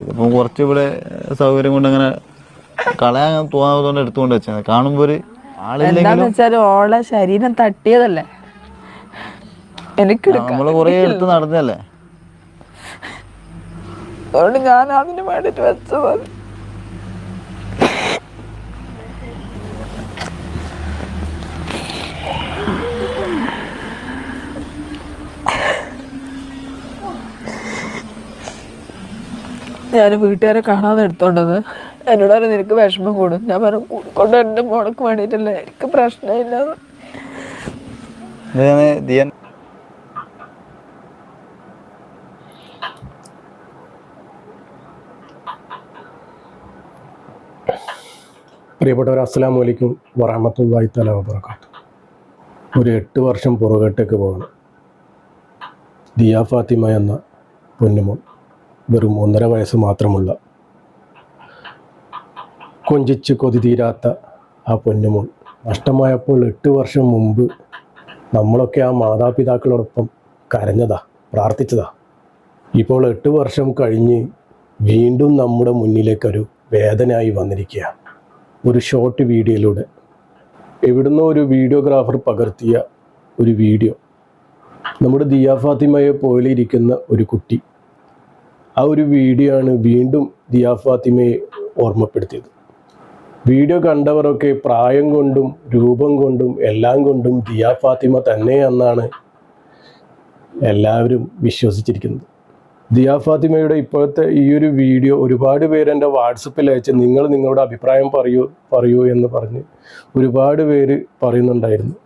ഇപ്പം കുറച്ച് ഇവിടെ സൗകര്യം കൊണ്ട് അങ്ങനെ കളയാൻ തോന്നാത്തതുകൊണ്ട് എടുത്തുകൊണ്ട് വെച്ചാൽ കാണുമ്പോൾ ഒരു എന്താന്ന് വെച്ചാൽ ഓളെ ശരീരം തട്ടിയതല്ലേ? എനിക്ക് നമ്മൾ കൊറേ എടുത്ത് നടന്നല്ലേ അതുകൊണ്ട് ഞാൻ അതിന് വേണ്ടിട്ട് വെച്ചത് ഞാൻ വീട്ടുകാരെ കാണാതെ എടുത്തോണ്ടത്. എന്നോട് പറഞ്ഞു നിനക്ക് വിഷമം കൂടും. ഞാൻ പറഞ്ഞു കൊണ്ട് എന്റെ മോൾക്ക് വേണ്ടിയിട്ടല്ലേ? എനിക്ക് പ്രശ്നമില്ല. പ്രിയപ്പെട്ടവർ അസ്സാം വലൈക്കും വറഹമത്തല്ലാഹി തല വറക്കാത്ത ഒരു എട്ട് വർഷം പുറകോട്ടേക്ക് പോകണം ദിയ ഫാത്തിമ എന്ന പൊന്നുമോൻ. വെറും ഒന്നര വയസ്സ് മാത്രമുള്ള കൊഞ്ചിച്ച് കൊതി തീരാത്ത ആ പൊന്നുമോൾ. നഷ്ടമായപ്പോൾ എട്ട് വർഷം മുമ്പ് നമ്മളൊക്കെ ആ മാതാപിതാക്കളോടൊപ്പം കരഞ്ഞതാ പ്രാർത്ഥിച്ചതാ. ഇപ്പോൾ എട്ട് വർഷം കഴിഞ്ഞ് വീണ്ടും നമ്മുടെ മുന്നിലേക്കൊരു വേദനയായി വന്നിരിക്കുക. ഒരു ഷോർട്ട് വീഡിയോയിലൂടെ. എവിടുന്നോ ഒരു വീഡിയോഗ്രാഫർ പകർത്തിയ ഒരു വീഡിയോ. നമ്മുടെ ദിയ ഫാത്തിമയെ പോലെ ഇരിക്കുന്ന ഒരു കുട്ടി. ആ ഒരു വീഡിയോ ആണ് വീണ്ടും ദിയാ ഫാത്തിമയെ ഓർമ്മപ്പെടുത്തിയത്. വീഡിയോ കണ്ടവരൊക്കെ പ്രായം കൊണ്ടും രൂപം കൊണ്ടും എല്ലാം കൊണ്ടും ദിയാ ഫാത്തിമ തന്നെ എന്നാണ് എല്ലാവരും വിശ്വസിച്ചിരിക്കുന്നത്. ദിയാ ഫാത്തിമയുടെ ഇപ്പോഴത്തെ ഈ ഒരു വീഡിയോ ഒരുപാട് പേര് എന്റെ വാട്സപ്പിൽ അയച്ച് നിങ്ങൾ നിങ്ങളുടെ അഭിപ്രായം പറയൂ പറയൂ എന്ന് പറഞ്ഞ് ഒരുപാട് പേര് പറയുന്നുണ്ടായിരുന്നു.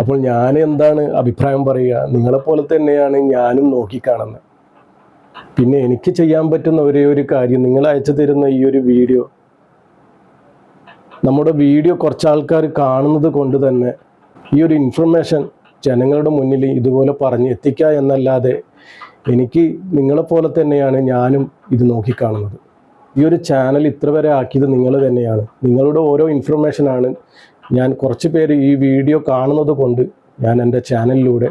അപ്പോൾ ഞാൻ എന്താണ് അഭിപ്രായം പറയുക? നിങ്ങളെപ്പോലെ തന്നെയാണ് ഞാനും നോക്കിക്കാണുന്നത്. പിന്നെ എനിക്ക് ചെയ്യാൻ പറ്റുന്ന ഒരേ ഒരു കാര്യം നിങ്ങൾ അയച്ചു തരുന്ന ഈ ഒരു വീഡിയോ. നമ്മുടെ വീഡിയോ കുറച്ച് ആൾക്കാർ കാണുന്നത് കൊണ്ട് തന്നെ ഈ ഒരു ഇൻഫർമേഷൻ ജനങ്ങളുടെ മുന്നിൽ ഇതുപോലെ പറഞ്ഞ് എത്തിക്കുക എന്നല്ലാതെ എനിക്ക് നിങ്ങളെപ്പോലെ തന്നെയാണ് ഞാനും ഇത് നോക്കിക്കാണുന്നത്. ഈ ഒരു ചാനൽ ഇത്ര വരെ ആക്കിയത് നിങ്ങൾ തന്നെയാണ്. നിങ്ങളുടെ ഓരോ ഇൻഫർമേഷനാണ് ഞാൻ കുറച്ച് പേര് ഈ വീഡിയോ കാണുന്നത് കൊണ്ട് ഞാൻ എന്റെ ചാനലിലൂടെ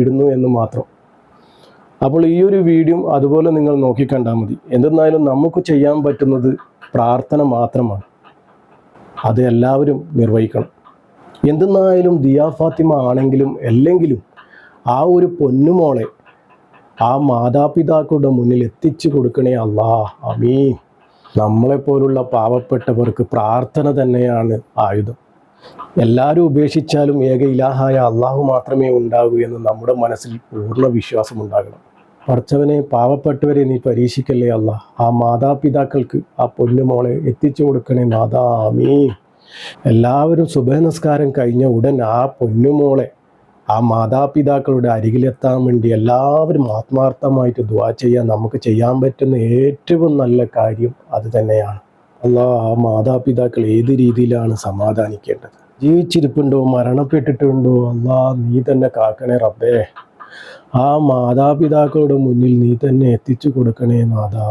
ഇടുന്നു എന്ന് മാത്രം. അപ്പോൾ ഈ ഒരു വീഡിയോ അതുപോലെ നിങ്ങൾ നോക്കിക്കണ്ടാൽ മതി. എന്തെന്നായാലും നമുക്ക് ചെയ്യാൻ പറ്റുന്നത് പ്രാർത്ഥന മാത്രമാണ്. അത് എല്ലാവരും നിർവഹിക്കണം. എന്തെന്നായാലും ദിയാ ഫാത്തിമ ആണെങ്കിലും അല്ലെങ്കിലും ആ ഒരു പൊന്നുമോളെ ആ മാതാപിതാക്കളുടെ മുന്നിൽ എത്തിച്ചു കൊടുക്കണേ അല്ലാ അമീൻ നമ്മളെപ്പോലുള്ള പാവപ്പെട്ടവർക്ക് പ്രാർത്ഥന തന്നെയാണ് ആയുധം. എല്ലാവരും ഉപേക്ഷിച്ചാലും ഏക ഇലാഹായ അള്ളാഹു മാത്രമേ ഉണ്ടാകൂ എന്ന് നമ്മുടെ മനസ്സിൽ പൂർണ വിശ്വാസം പഠിച്ചവനെ പാവപ്പെട്ടവരെ നീ പരീക്ഷിക്കല്ലേ അല്ല. ആ മാതാപിതാക്കൾക്ക് ആ പൊന്നുമോളെ എത്തിച്ചു കൊടുക്കണേ മാതാമീ അമീൻ എല്ലാവരും സുബഹനസ്കാരം കഴിഞ്ഞ ഉടൻ ആ പൊന്നുമോളെ ആ മാതാപിതാക്കളുടെ അരികിലെത്താൻ വേണ്ടി എല്ലാവരും ആത്മാർത്ഥമായിട്ട് ദുവാ ചെയ്യാൻ നമുക്ക് ചെയ്യാൻ പറ്റുന്ന ഏറ്റവും നല്ല കാര്യം അത് തന്നെയാണ്. അല്ലാ ആ മാതാപിതാക്കൾ ഏത് രീതിയിലാണ് സമാധാനിക്കേണ്ടത്? ജീവിച്ചിരിപ്പുണ്ടോ? മരണപ്പെട്ടിട്ടുണ്ടോ? അല്ലാ നീ തന്നെ കാക്കണേ റബ്ബേ. ആ മാതാപിതാക്കളുടെ മുന്നിൽ നീ തന്നെ എത്തിച്ചു കൊടുക്കണേ നാഥാ.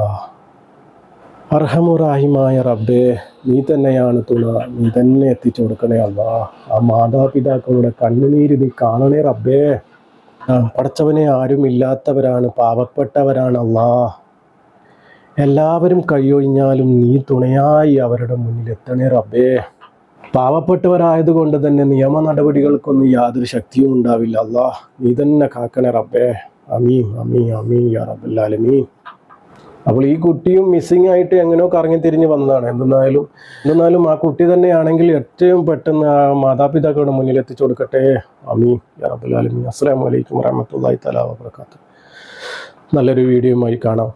അർഹമുറാഹിമായ റബ്ബേ നീ തന്നെയാണ് തുണ നീ തന്നെ എത്തിച്ചു കൊടുക്കണേ അല്ല ആ മാതാപിതാക്കളുടെ കണ്ണുനീര് നീ കാണണേ റബ്ബേ. പഠിച്ചവനെ പടച്ചവനെ ആരും ഇല്ലാത്തവരാണ് പാവപ്പെട്ടവരാണ് അല്ലാ എല്ലാവരും കൈയൊഴിഞ്ഞാലും നീ തുണയായി അവരുടെ മുന്നിൽ എത്തണേ റബ്ബേ. പാവപ്പെട്ടവരായതുകൊണ്ട് തന്നെ നിയമ നടപടികൾക്കൊന്നും യാതൊരു ശക്തിയും ഉണ്ടാവില്ല. അല്ലാ നീ തന്നെ കാക്കണേ റബ്ബേ. അമീം അമീ അമീ യാ അപ്പോൾ ഈ കുട്ടിയും മിസ്സിംഗ് ആയിട്ട് എങ്ങനെയോ കറങ്ങി തിരിഞ്ഞ് വന്നതാണ്. എന്തെന്നാലും എന്തെന്നാലും ആ കുട്ടി തന്നെയാണെങ്കിൽ ഏറ്റവും പെട്ടെന്ന് ആ മാതാപിതാക്കളുടെ മുന്നിൽ എത്തിച്ചു കൊടുക്കട്ടെ. അമീൻ യാ റബ്ബുല്ലാലമീൻ അസ്സലാമു അലൈക്കും വറഹ്മത്തുള്ളാഹി തആല വബറകാതുഹു. നല്ലൊരു വീഡിയോയുമായി കാണാം.